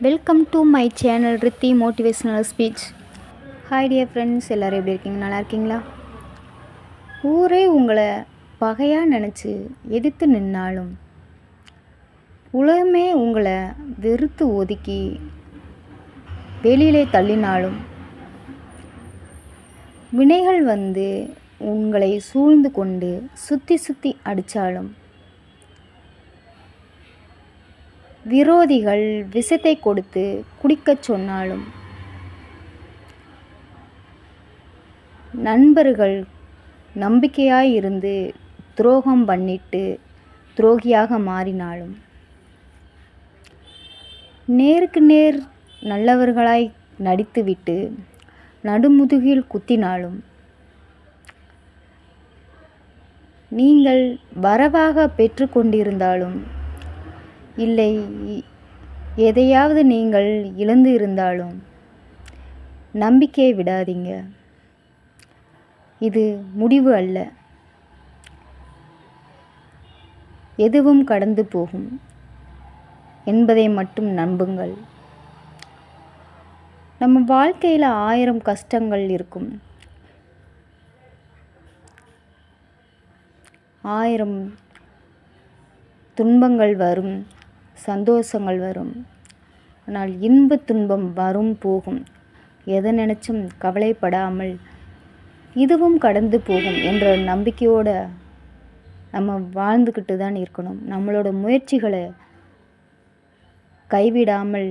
Welcome to my channel Riddhi motivational speech hi dear friends எல்லோரும் எப்படி இருக்கீங்க? நல்லா இருக்கீங்களா? ஊரே உங்களை பகையாக நினச்சி எதிர்த்து நின்னாலும் உலகமே உங்களை வெறுத்து ஒதுக்கி வெளியிலே தள்ளினாலும் வினைகள் வந்து உங்களை சூழ்ந்து கொண்டு சுற்றி சுற்றி அடித்தாலும் விரோதிகள் விஷத்தை கொடுத்து குடிக்கச் சொன்னாலும் நண்பர்கள் நம்பிக்கையாய் இருந்து துரோகம் பண்ணிட்டு துரோகியாக மாறினாலும் நேருக்கு நேர் நல்லவர்களாய் நடித்துவிட்டு நடுமுதுகில் குத்தினாலும் நீங்கள் வரவாக பெற்றுக்கொண்டிருந்தாலும் இல்லை எதையாவது நீங்கள் இழந்து இருந்தாலும் நம்பிக்கையை விடாதீங்க. இது முடிவு அல்ல. எதுவும் கடந்து போகும் என்பதை மட்டும் நம்புங்கள். நம்ம வாழ்க்கையில் ஆயிரம் கஷ்டங்கள் இருக்கும். ஆயிரம் துன்பங்கள் வரும். சந்தோஷங்கள் வரும். ஆனால் இன்ப துன்பம் வரும் போகும். எதை நினச்சும் கவலைப்படாமல் இதுவும் கடந்து போகும் என்ற நம்பிக்கையோடு நம்ம வாழ்ந்துக்கிட்டு தான் இருக்கணும். நம்மளோட முயற்சிகளை கைவிடாமல்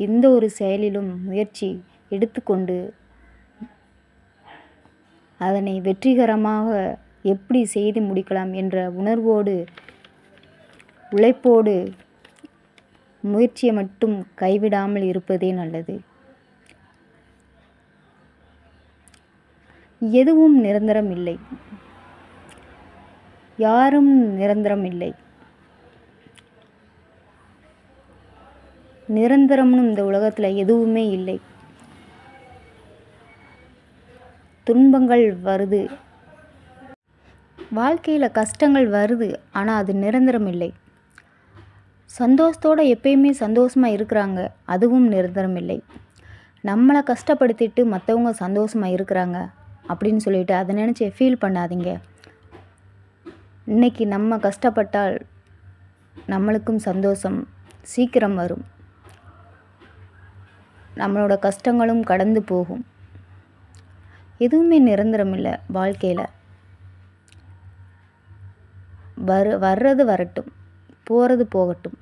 எந்த ஒரு செயலிலும் முயற்சி எடுத்துக்கொண்டு அதனை வெற்றிகரமாக எப்படி செய்து முடிக்கலாம் என்ற உணர்வோடு உழைப்போடு முயற்சியை மட்டும் கைவிடாமல் இருப்பதே நல்லது. எதுவும் நிரந்தரம் இல்லை. யாரும் நிரந்தரம் இல்லை. நிரந்தரம்னு இந்த உலகத்தில் எதுவுமே இல்லை. துன்பங்கள் வருது. வாழ்க்கையில் கஷ்டங்கள் வருது ஆனால் அது நிரந்தரம் இல்லை. சந்தோஷத்தோடு எப்பயுமே சந்தோஷமாக இருக்கிறாங்க. அதுவும் நிரந்தரம் இல்லை. நம்மளை கஷ்டப்படுத்திட்டு மற்றவங்க சந்தோஷமாக இருக்கிறாங்க அப்படின்னு சொல்லிட்டு அதை நினச்சி ஃபீல் பண்ணாதீங்க. இன்றைக்கி நம்ம கஷ்டப்பட்டால் நம்மளுக்கும் சந்தோஷம் சீக்கிரம் வரும். நம்மளோட கஷ்டங்களும் கடந்து போகும். எதுவுமே நிரந்தரம் இல்லை வாழ்க்கையில். வர வர்றது வரட்டும். போகிறது போகட்டும்.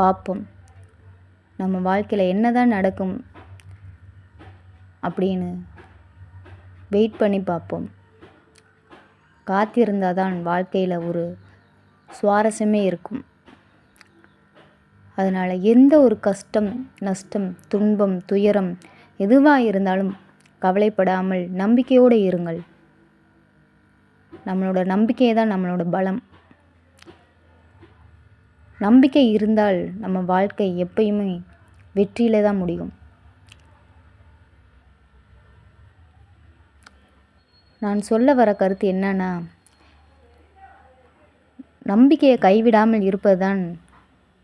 பார்ப்போம் நம்ம வாழ்க்கையில் என்ன தான் நடக்கும் அப்படின்னு வெயிட் பண்ணி பார்ப்போம் காத்திருந்தால் தான் வாழ்க்கையில் ஒரு சுவாரஸ்யமே இருக்கும். அதனால் எந்த ஒரு கஷ்டம் நஷ்டம் துன்பம் துயரம் எதுவாக இருந்தாலும் கவலைப்படாமல் நம்பிக்கையோடு இருங்கள். நம்மளோட நம்பிக்கையை தான் நம்மளோட பலம். நம்பிக்கை இருந்தால் நம்ம வாழ்க்கை எப்பயுமே வெற்றியில் தான் முடியும். நான் சொல்ல வர கருத்து என்னன்னா நம்பிக்கையை கைவிடாமல் இருப்பது தான்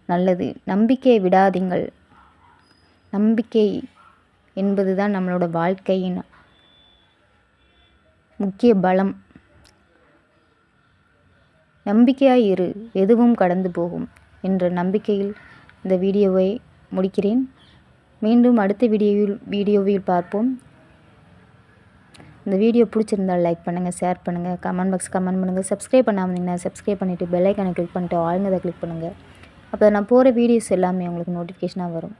நல்லது. நம்பிக்கையை விடாதீங்கள். நம்பிக்கை என்பது தான் நம்மளோட வாழ்க்கையின் முக்கிய பலம். நம்பிக்கையாக இரு எதுவும் கடந்து போகும் என்ற நம்பிக்கையில் இந்த வீடியோவை முடிக்கிறேன். மீண்டும் அடுத்த வீடியோவில் வீடியோவில் பார்ப்போம். இந்த வீடியோ பிடிச்சிருந்தால் லைக் பண்ணுங்கள் ஷேர் பண்ணுங்கள் கமெண்ட் பாக்ஸ் கமெண்ட் பண்ணுங்கள் சப்ஸ்கிரைப் பண்ணாமல் இருந்தீங்கன்னா சப்ஸ்கிரைப் பண்ணிவிட்டு பெல்லைக்கனை கிளிக் பண்ணிவிட்டு ஆளுங்கதை கிளிக் பண்ணுங்கள் அப்போ நான் போகிற வீடியோஸ் எல்லாமே உங்களுக்கு நோட்டிஃபிகேஷனாக வரும்.